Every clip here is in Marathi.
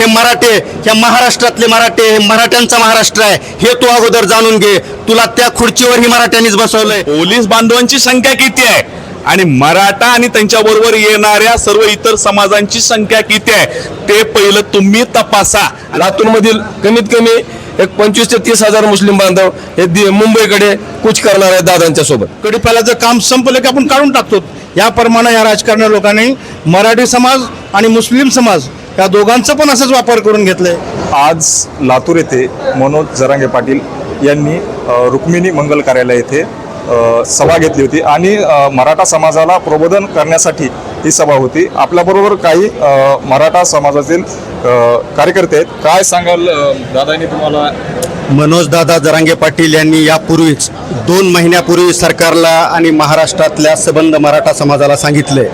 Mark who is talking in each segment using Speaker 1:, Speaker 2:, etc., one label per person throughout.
Speaker 1: हे मराठे या महाराष्ट्रातले मराठे हे मराठ्यांचा महाराष्ट्र आहे. हे तू अगोदर जाणून घे. तुला त्या खुर्चीवर ही मराठ्यांनीच बसवलंय.
Speaker 2: पोलीस बांधवांची संख्या किती आहे? आणि मराठा आणि त्यांच्या बरोबर येणाऱ्या सर्व इतर समाजांची संख्या किती आहे? ते पहिलं तुम्ही तपासा.
Speaker 3: लातूरमधील कमीत कमी एक पंचवीस ते तीस हजार मुस्लिम बांधव हे दि- मुंबईकडे कूच करणार आहेत दादांच्या सोबत.
Speaker 4: कडीपाल्याचं काम संपलं की आपण काढून टाकतो. याप्रमाणे या राजकारणी लोकांनी मराठी समाज आणि मुस्लिम समाज या दोघांचं पण असंच वापर करून घेतलंय.
Speaker 5: आज लातूर येथे मनोज जरांगे पाटील यांनी रुक्मिणी मंगल कार्यालय येथे सभा घेतली होती आणि मराठा समाजाला प्रबोधन करण्यासाठी ही सभा होती. आपल्याबरोबर काही मराठा समाजातील कार्यकर्ते आहेत. काय सांगाल दादांनी तुम्हाला?
Speaker 1: मनोज दादा जरांगे पाटील यांनी यापूर्वीच दोन महिन्यापूर्वी सरकारला आणि महाराष्ट्रातल्या सबंध मराठा समाजाला सांगितले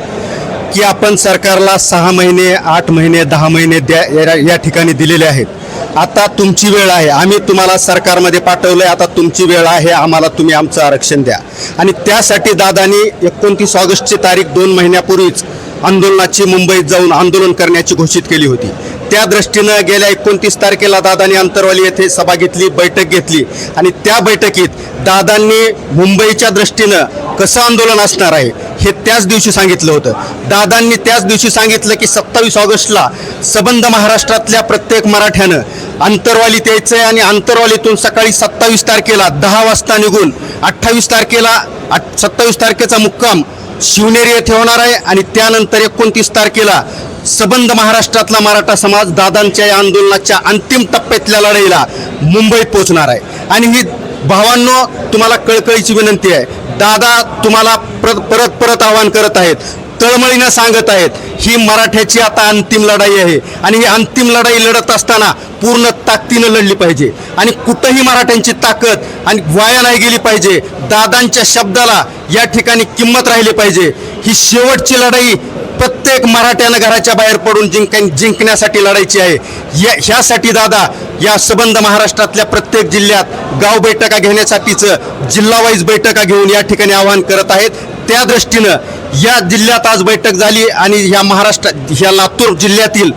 Speaker 1: की आपण सरकारला सहा महिने आठ महिने दहा महिने द्या या- या ठिकाणी दिलेले आहेत. आता तुमची वेळ आहे. आम्ही तुम्हाला सरकारमध्ये पाठवलं आहे आता तुमची वेळ आहे. आम्हाला तुम्ही आमचं आरक्षण द्या. आणि त्यासाठी दादानी एकोणतीस ऑगस्टची तारीख दोन महिन्यापूर्वीच आंदोलनाची मुंबईत जाऊन आंदोलन करण्याची घोषित केली होती. त्या दृष्टीनं गेल्या एकोणतीस तारखेला दादांनी अंतरवाली येथे सभा घेतली बैठक घेतली. आणि त्या बैठकीत दादांनी मुंबईच्या दृष्टीनं कसं आंदोलन असणार आहे हे त्याच दिवशी सांगितलं होतं. दादांनी त्याच दिवशी सांगितलं की सत्तावीस ऑगस्टला सबंध महाराष्ट्रातल्या प्रत्येक मराठ्यानं अंतरवालीत यायचं आहे आणि अंतरवालीतून सकाळी सत्तावीस तारखेला दहा वाजता निघून अठ्ठावीस तारखेला सत्तावीस तारखेचा मुक्काम शिवनेरी येथे होणार आहे आणि त्यानंतर एकोणतीस तारखेला सबंध महाराष्ट्रातला मराठा समाज दादांच्या या आंदोलनाच्या अंतिम टप्प्यातल्या लढाईला मुंबईत पोहोचणार आहे. आणि ही भावांनो तुम्हाला कळकळीची विनंती आहे. दादा तुम्हाला परत परत परत आवाहन करत आहेत. तळमळीनं सांगत आहेत ही मराठ्याची आता अंतिम लढाई आहे. आणि ही अंतिम लढाई लढत असताना पूर्ण ताकदीनं लढली पाहिजे. आणि कुठंही मराठ्यांची ताकद आणि वाया नाही गेली पाहिजे. दादांच्या शब्दाला या ठिकाणी किंमत राहिली पाहिजे. ही शेवटची लढाई प्रत्येक मराठ्यानं घराच्या बाहेर पडून जिंक जिंकण्यासाठी लढायची आहे. या ह्यासाठी दादा या सबंध महाराष्ट्रातल्या प्रत्येक जिल्ह्यात गाव बैठका घेण्यासाठीचं जिल्हावाईज बैठका घेऊन या ठिकाणी आवाहन करत आहेत. त्या दृष्टीनं या जिल्ह्यात आज बैठक झाली आणि ह्या महाराष्ट्र ह्या लातूर जिल्ह्यातील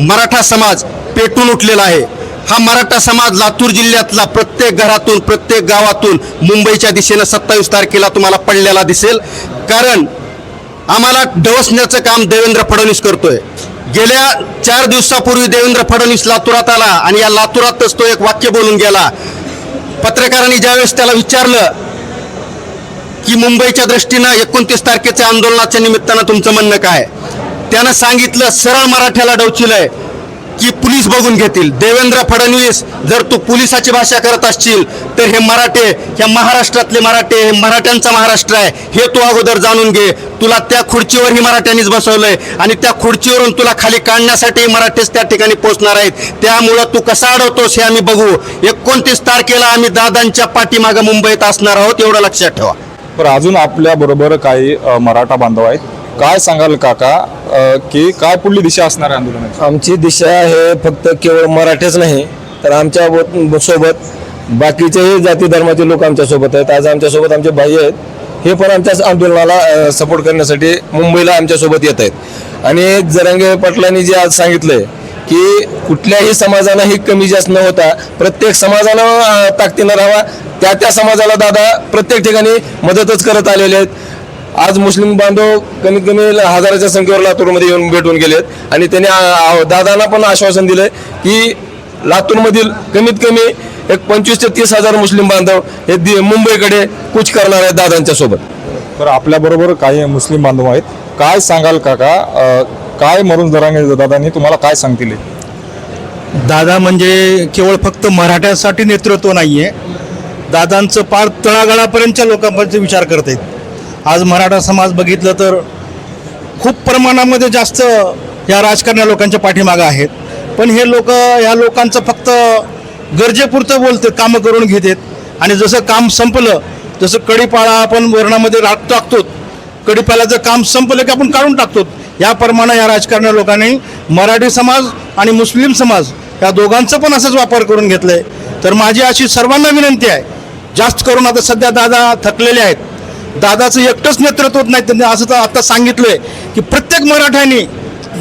Speaker 1: मराठा समाज पेटून उठलेला आहे. हा मराठा समाज लातूर जिल्ह्यातला प्रत्येक घरातून प्रत्येक गावातून मुंबईच्या दिशेनं सत्तावीस तारखेला तुम्हाला पडलेला दिसेल. कारण आम्हाला डवसण्याचं काम देवेंद्र फडणवीस करतोय. गेल्या चार दिवसापूर्वी देवेंद्र फडणवीस लातूरात आला आणि या लातूरातच तो एक वाक्य बोलून गेला. पत्रकारांनी ज्यावेळेस त्याला विचारलं की मुंबईच्या दृष्टीनं एकोणतीस तारखेच्या आंदोलनाच्या निमित्तानं तुमचं म्हणणं काय? त्यानं सांगितलं सरळ मराठ्याला डवचिलंय. की पोलीस बघून घेतील. देवेंद्र फडणवीस जर तू पोलिसाची भाषा करत असशील तर हे मराठे ह्या महाराष्ट्रातले मराठे हे मराठ्यांचा महाराष्ट्र आहे हे तू अगोदर जाणून घे. तुला त्या खुर्चीवर ही मराठ्यांनीच बसवलंय आणि त्या खुर्चीवरून तुला खाली काढण्यासाठी मराठेच त्या ठिकाणी पोहोचणार आहेत. त्यामुळं तू कसा अडवतोस हे आम्ही बघू. एकोणतीस तारखेला आम्ही दादांच्या पाठीमागं मुंबईत असणार आहोत एवढं लक्षात ठेवा.
Speaker 5: तर अजून आपल्याबरोबर काही मराठा बांधव आहेत. काय सांगाल काका? अ, की काय पुढली दिशा असणार आहे आंदोलनाची?
Speaker 3: आमची दिशा हे फक्त केवळ मराठीच नाही तर आमच्यासोबत बाकीचेही जाती धर्माचे लोक आमच्यासोबत आहेत. आज आमच्यासोबत आमचे भाई आहेत. हे पण आमच्या आंदोलनाला सपोर्ट करण्यासाठी मुंबईला आमच्यासोबत येत आहेत. आणि जरांगे पाटलांनी जे आज सांगितलंय की कुठल्याही समाजाला ही कमी जास्त न होता प्रत्येक समाजानं अं, ताकदीनं राहावा. त्या त्या समाजाला दादा प्रत्येक ठिकाणी मदतच करत आलेले आहेत. आज मुस्लिम बांधव कमीत कमी हजाराच्या संख्येवर लातूरमध्ये येऊन भेटून गेलेत आणि त्यांनी दादांना पण आश्वासन दिलंय की लातूरमधील कमीत कमी एक पंचवीस ते तीस हजार मुस्लिम बांधव हे दि- मुंबईकडे कूच करणार आहेत दादांच्या सोबत.
Speaker 5: बरं आपल्याबरोबर काही मुस्लिम बांधव आहेत. काय सांगाल काका? काय मरून जरांगे दादांनी तुम्हाला काय सांगतील?
Speaker 4: दादा म्हणजे केवळ फक्त मराठ्यासाठी नेतृत्व नाही आहे दादांचं पार तळागाळापर्यंतच्या लोकांपर्यंत विचार करत आहेत आज मराठा समाज बघितलं तर खूप प्रमाणामध्ये जास्त या राजकारण्या लोकांच्या पाठीमागं आहेत. पण हे लोक या लोकांचं फक्त गरजेपुरतं बोलते कामं करून घेतात. आणि जसं काम संपलं जसं कडीपाळा आपण वरणामध्ये राख टाकतो कडीपाळाचं काम संपलं की आपण काढून टाकतो. याप्रमाणे या राजकारण्या लोकांनी मराठी समाज आणि मुस्लिम समाज या दोघांचं पण असंच वापर करून घेतलंय. तर माझी अशी सर्वांना विनंती आहे जास्त करून आता सध्या दादा थकलेले आहेत. दादाचं एकटंच नेतृत्व होत नाही. त्यांनी असं तर आता सांगितलंय की प्रत्येक मराठ्यांनी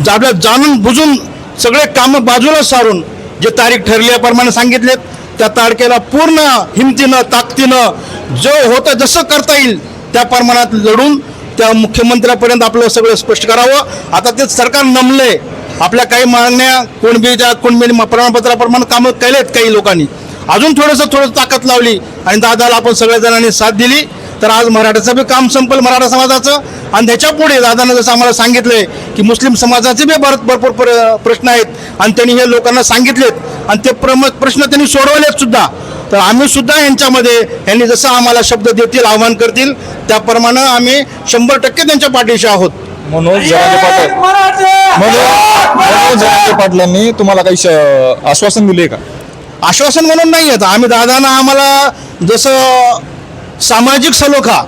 Speaker 4: आपल्या जाणून बुजून सगळे कामं बाजूला सारून जे तारीख ठरल्याप्रमाणे सांगितले त्या तारखेला पूर्ण हिमतीनं ताकदीनं जो होतं जसं करता येईल त्या प्रमाणात लढून त्या मुख्यमंत्र्यापर्यंत आपलं सगळं स्पष्ट करावं. आता ते सरकार नमलंय. आपल्या काही मागण्या कुणबीच्या कुणबी प्रमाणपत्राप्रमाणे कामं केलेत काही लोकांनी. अजून थोडंसं थोडं ताकद लावली आणि दादाला आपण सगळ्या जणांनी साथ दिली. तर आज मराठाचं बी काम संपल मराठा समाजाचं. आणि त्याच्या पुढे दादानं जसं आम्हाला सांगितलंय की मुस्लिम समाजाचे बी भरत भरपूर प्र- प्रश्न आहेत. आणि त्यांनी हे लोकांना सांगितलेत. आणि ते प्रम प्रश्न त्यांनी सोडवलेत सुद्धा. तर आम्ही सुद्धा यांच्यामध्ये यांनी जसं आम्हाला शब्द देतील आव्हान करतील त्याप्रमाणे आम्ही शंभर टक्के त्यांच्या पाठीशी आहोत.
Speaker 5: मनोज जरांगे पाटील. मनोज मनोज जरांगे पाटलांनी तुम्हाला काही श- आश्वासन दिले का?
Speaker 4: आश्वासन म्हणून नाही येत. आम्ही दादांना आम्हाला जसं सामाजिक सलोखा.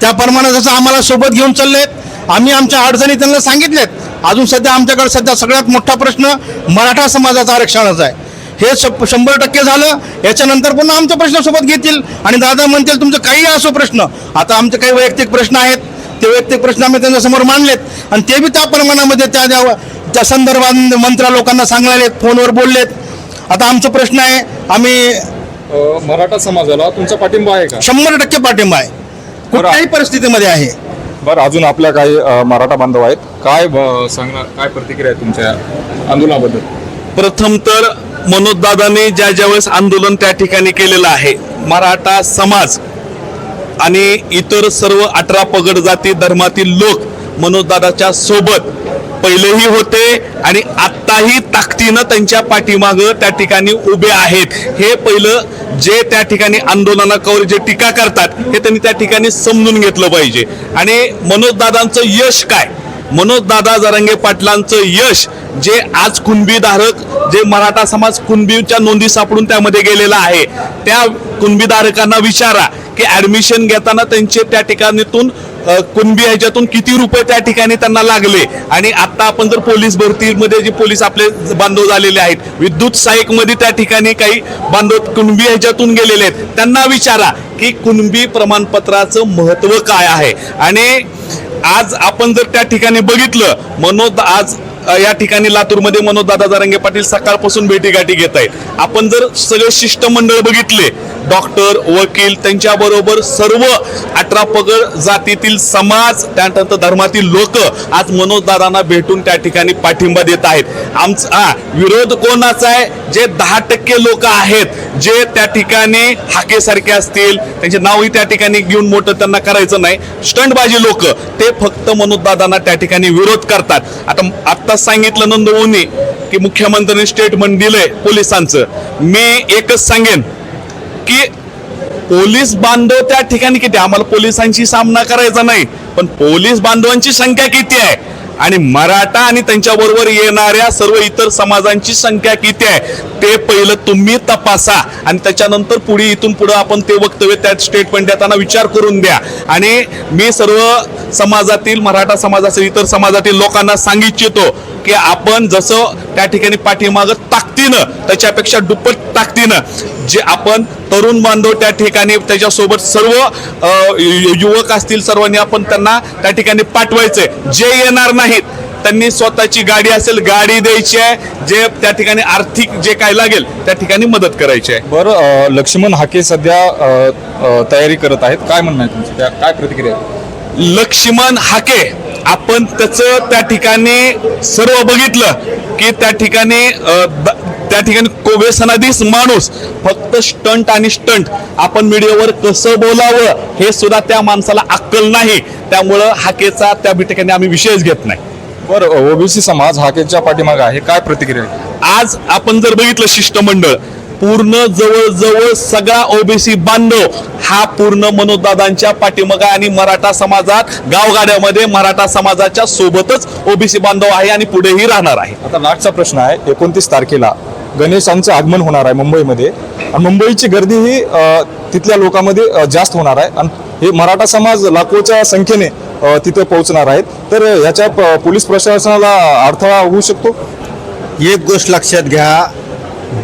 Speaker 4: त्याप्रमाणे जसं आम्हाला सोबत घेऊन चाललेत. आम्ही आमच्या अडचणी त्यांना सांगितल्यात अजून सध्या आमच्याकडे सध्या सगळ्यात मोठा प्रश्न मराठा समाजाचा आरक्षणाचा आहे. हे शप- शंभर टक्के झालं. याच्यानंतर पुन्हा आमचा प्रश्न सोबत घेतील. आणि दादा म्हणतील तुमचं काही असो प्रश्न. आता आमचे काही वैयक्तिक प्रश्न आहेत. ते वैयक्तिक प्रश्न आम्ही त्यांच्यासमोर मांडलेत. आणि ते बी त्या प्रमाणामध्ये त्या त्या त्या संदर्भात मंत्र्या लोकांना सांगलेत फोनवर बोललेत. आता आमचा प्रश्न आहे आम्ही
Speaker 5: मराठा समाजाला तुमचा पाठिंबा आहे का?
Speaker 4: शंभर टक्के पाठिंबा आहे. कुठल्याही परिस्थितीमध्ये आहे.
Speaker 5: बरं अजून आपल्या काही अ, मराठा बांधव आहेत. काय ब- सांगणार काय प्रतिक्रिया आहे तुमच्या आंदोलनाबद्दल?
Speaker 2: प्रथम तर मनोजदादांनी ज्या ज्यावेळेस आंदोलन त्या ठिकाणी केलेलं आहे मराठा समाज आणि इतर सर्व अठरा पगड जाती धर्मातील लोक मनोजदादाच्या सोबत पहिलेही होते आणि आत्ताही ताकदीनं त्यांच्या पाठीमागं त्या ठिकाणी उभे आहेत. हे पहिलं जे त्या ठिकाणी आंदोलनाकावर जे टीका करतात हे त्यांनी त्या ठिकाणी समजून घेतलं पाहिजे. आणि मनोजदादांचं यश काय? मनोजदादा जरंगे पाटलांचं यश जे आज कुणबीधारक जे मराठा समाज कुणबीच्या नोंदी सापडून त्यामध्ये गेलेला आहे त्या कुणबीधारकांना विचारा की ॲडमिशन घेताना त्यांचे त्या ठिकाणीतून कुणबी ह्याच्यातून किती रुपये त्या ठिकाणी त्यांना लागले? आणि आता आपण जर पोलीस भरतीमध्ये जे पोलीस आपले बांधव झालेले आहेत विद्युत सहाय्यकमध्ये त्या ठिकाणी काही बांधव कुणबी ह्याच्यातून गेलेले आहेत त्यांना विचारा की कुणबी प्रमाणपत्राचं महत्त्व काय आहे? आणि आज आपण जर त्या ठिकाणी बघितलं मनोज आज या ठिकाणी लातूरमध्ये मनोजदादा जारंगे पाटील सकाळपासून भेटीगाठी घेत आहेत. आपण जर सगळे शिष्टमंडळ बघितले डॉक्टर वकील त्यांच्याबरोबर सर्व अठरा पगड जातीतील समाज त्यानंतर धर्मातील लोक आज मनोजदादांना भेटून त्या ठिकाणी पाठिंबा देत आहेत. आमचा हा, विरोध कोणाचा आहे? जे दहा टक्के लोक आहेत जे त्या ठिकाणी हाकेसारखे असतील त्यांचे नावही त्या ठिकाणी घेऊन मोठं त्यांना करायचं नाही. स्टंटबाजी लोक ते फक्त मनोजदादांना त्या ठिकाणी विरोध करतात. आता आत्ताच सांगितलं नंदवूनी की मुख्यमंत्र्यांनी स्टेटमेंट दिलंय पोलिसांचं. मी एकच सांगेन की पोलीस बांधव त्या ठिकाणी किती आम्हाला पोलिसांशी सामना करायचा नाही. पण पोलीस बांधवांची संख्या किती आहे? आणि मराठा आणि त्यांच्याबरोबर येणाऱ्या सर्व इतर समाजांची संख्या किती आहे ते पहिलं तुम्ही तपासा. आणि त्याच्यानंतर पुढे इथून पुढे आपण ते वक्तव्य त्यात स्टेटमेंट देताना विचार करून द्या आणि मी सर्व समाजातील मराठा समाजातील इतर समाजातील लोकांना सांग की आपण जसं त्या ठिकाणी पाठीमागं ताकदीनं त्याच्यापेक्षा दुप्पट ताकदीनं जे आपण तरुण बांधव त्या ठिकाणी त्याच्यासोबत सर्व युवक असतील सर्वांनी आपण त्यांना त्या ठिकाणी पाठवायचंय. जे येणार नाहीत त्यांनी स्वतःची गाडी असेल गाडी द्यायची आहे. जे त्या ठिकाणी आर्थिक जे काय लागेल त्या ठिकाणी मदत करायची आहे.
Speaker 5: बरं लक्ष्मण हाके सध्या तयारी करत आहेत. काय म्हणणं आहे तुमचं? काय प्रतिक्रिया?
Speaker 2: लक्ष्मण हाके आपण त्याचं त्या ठिकाणी सर्व बघितलं की त्या ठिकाणी त्या ठिकाणी कोवेसनाधीस माणूस फक्त स्टंट आणि स्टंट आपण मीडियावर कसं बोलावं हे सुद्धा त्या माणसाला अक्कल नाही त्यामुळं हाकेचा त्या ठिकाणी आम्ही विषयच घेत नाही
Speaker 5: बरं ओबीसी समाज हाकेच्या पाठीमागे आहे काय प्रतिक्रिया
Speaker 2: आज आपण जर बघितलं शिष्टमंडळ पूर्ण जवळजवळ सगळा ओबीसी बांधव हा पूर्ण मनोजदादांच्या पाठीमागा आणि मराठा समाजात गावगाड्यामध्ये मराठा समाजाच्या सोबतच ओबीसी बांधव आहे आणि पुढेही राहणार आहे.
Speaker 5: आता लाटचा प्रश्न आहे एकोणतीस तारखेला गणेशांचं आगमन होणार आहे मुंबईमध्ये. आणि मुंबईची गर्दी ही तिथल्या लोकांमध्ये जास्त होणार आहे. आणि हे मराठा समाज लाखोच्या संख्येने तिथं पोहोचणार आहेत. तर याच्या प- पोलीस प्रशासनाला अडथळा होऊ शकतो?
Speaker 1: एक गोष्ट लक्षात घ्या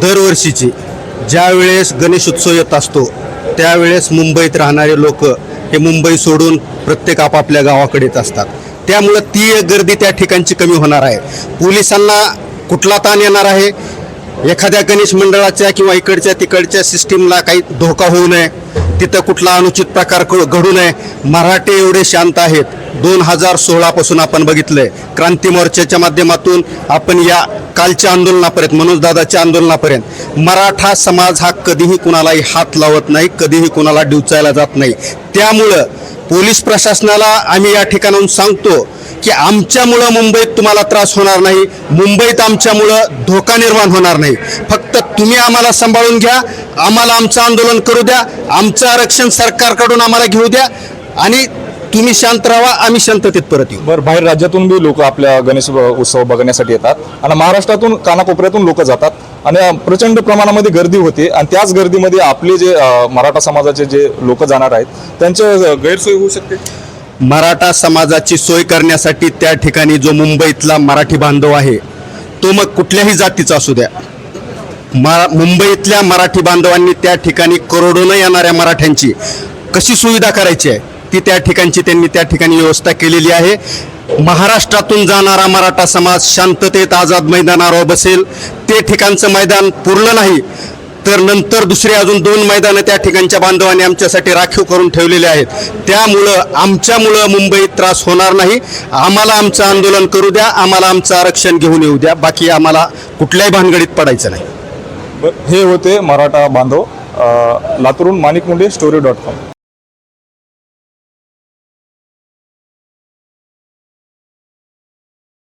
Speaker 1: दरवर्षीची. ज्या वेळेस गणेश उत्सव येत असतो त्यावेळेस मुंबईत राहणारे लोक हे मुंबई सोडून प्रत्येक आपापल्या गावाकडे येत असतात. त्यामुळं ती गर्दी त्या ठिकाणची कमी होणार आहे. पोलिसांना कुठला ताण येणार आहे? एखाद्या गणेश मंडळाच्या किंवा इकडच्या तिकडच्या सिस्टीमला काही धोका होऊ नये. तिथं कुठला अनुचित प्रकार घडू नये. मराठे एवढे शांत आहेत. दोन हजार सोळापासून आपण बघितलंय. क्रांती मोर्चाच्या माध्यमातून आपण या कालच्या आंदोलनापर्यंत मनोजदादाच्या आंदोलनापर्यंत मराठा समाज हा कधीही कुणालाही हात लावत नाही कधीही कुणाला डिवचायला जात नाही. त्यामुळं पोलीस प्रशासनाला आम्ही या ठिकाणाहून सांगतो की आमच्यामुळं मुंबईत तुम्हाला त्रास होणार नाही मुंबईत आमच्यामुळं धोका निर्माण होणार नाही. फक्त तुम्ही आम्हाला सांभाळून घ्या आम्हाला आमचं आंदोलन करू द्या आमचं आरक्षण सरकारकडून आम्हाला घेऊ द्या आणि तुम्ही शांत राहा आम्ही शांततेत परत येऊ.
Speaker 5: बरं बाहेर राज्यातून बी लोक आपल्या गणेश उत्सव बघण्यासाठी येतात आणि महाराष्ट्रातून कानाकोपऱ्यातून लोक जातात. आणि प्रचंड प्रमाणामध्ये गर्दी होते आणि त्याच गर्दीमध्ये आपले जे मराठा समाजाचे जे लोक जाणार आहेत त्यांचे गैरसोय होऊ शकते?
Speaker 1: मराठा समाजाची सोय करण्यासाठी त्या ठिकाणी जो मुंबईतला मराठी बांधव आहे तो मग कुठल्याही जातीचा असू द्या. मरा मुंबईतल्या मराठी बांधवांनी त्या ठिकाणी करोडोनं येणाऱ्या मराठ्यांची कशी सुविधा करायची आहे? ती त्या ठिकाणची त्यांनी त्या ठिकाणी व्यवस्था केलेली आहे. महाराष्ट्रातून जाणारा मराठा समाज शांततेत आझाद मैदानावर बसेल. ते ठिकाणचं मैदान पुरलं नाही तर नंतर दुसरे अजून दोन मैदानं त्या ठिकाणच्या बांधवांनी आमच्यासाठी राखीव करून ठेवलेले आहेत. त्यामुळं आमच्यामुळं मुंबईत त्रास होणार नाही. आम्हाला आमचं आंदोलन करू द्या आम्हाला आमचं आरक्षण घेऊन येऊ द्या. बाकी आम्हाला कुठल्याही भानगडीत पडायचं नाही.
Speaker 5: हे होते मराठा बांधव लातूरून Manik Munde story dot com.